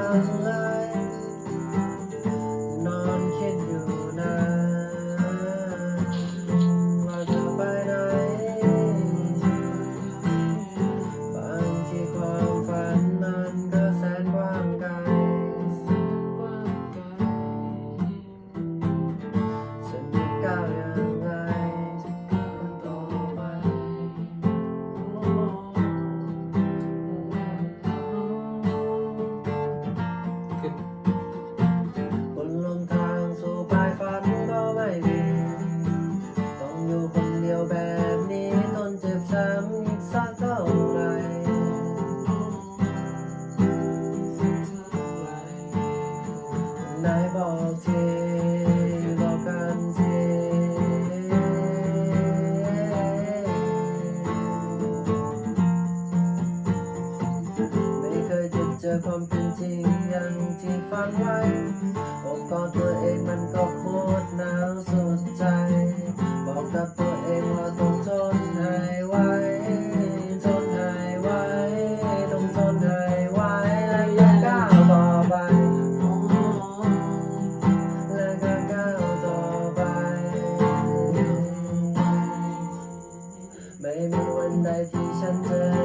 faz. เจอความเป็นจริงอย่างที่ฝันไว้อกกอดตัวเองมันก็โคตรหนาวสุดใจ บอกกับตัวเองว่าต้องทนให้ไหวทนให้ไหวต้องทนให้ไหวและก็ก้าวต่อไปและก็ก้าวต่อไป ไม่มีวันใดที่ฉันจะยอ